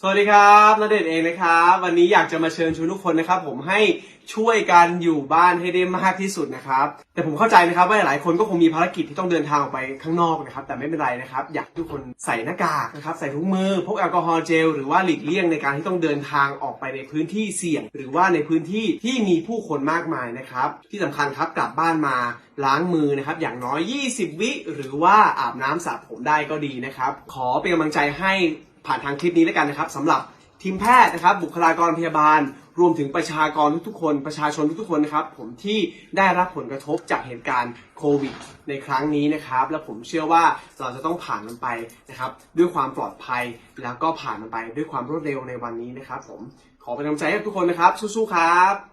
สวัสดีครับนเดชน์เองนะครับ วันนี้อยากจะมาเชิญชวนทุกคนนะครับ ผมให้ช่วยกันอยู่บ้านให้ได้มากที่สุดนะครับ แต่ผมเข้าใจนะครับว่าหลายคนก็คงมีภารกิจที่ต้องเดินทางออกไปข้างนอกนะครับ แต่ไม่เป็นไรนะครับ อยากให้ทุกคนใส่หน้ากากนะครับ ใส่ถุงมือพกแอลกอฮอล์เจลหรือว่าหลีกเลี่ยงในการที่ต้องเดินทางออกไปในพื้นที่เสี่ยง หรือว่าในพื้นที่ที่มีผู้คนมากมายนะครับ ที่สำคัญครับกลับบ้านมาล้างมือนะครับ อย่างน้อย 20 วิหรือว่าอาบน้ำสระผมได้ก็ดีนะครับ ขอเป็นกำลังใจให้ ผ่านทางคลิปนี้แล้วกันนะครับสำหรับทีมแพทย์นะครับ บุคลากรพยาบาล รวมถึงประชากรทุกๆคน ประชาชนทุกๆคนนะครับ ผมที่ได้รับผลกระทบจากเหตุการณ์โควิด ในครั้งนี้นะครับ และผมเชื่อว่าเราจะต้องผ่านมันไปนะครับ ด้วยความปลอดภัยแล้วก็ผ่านมันไปด้วยความรวดเร็วในวันนี้นะครับ ผมขอเป็นกำลังใจให้ทุกคนนะครับสู้ๆครับ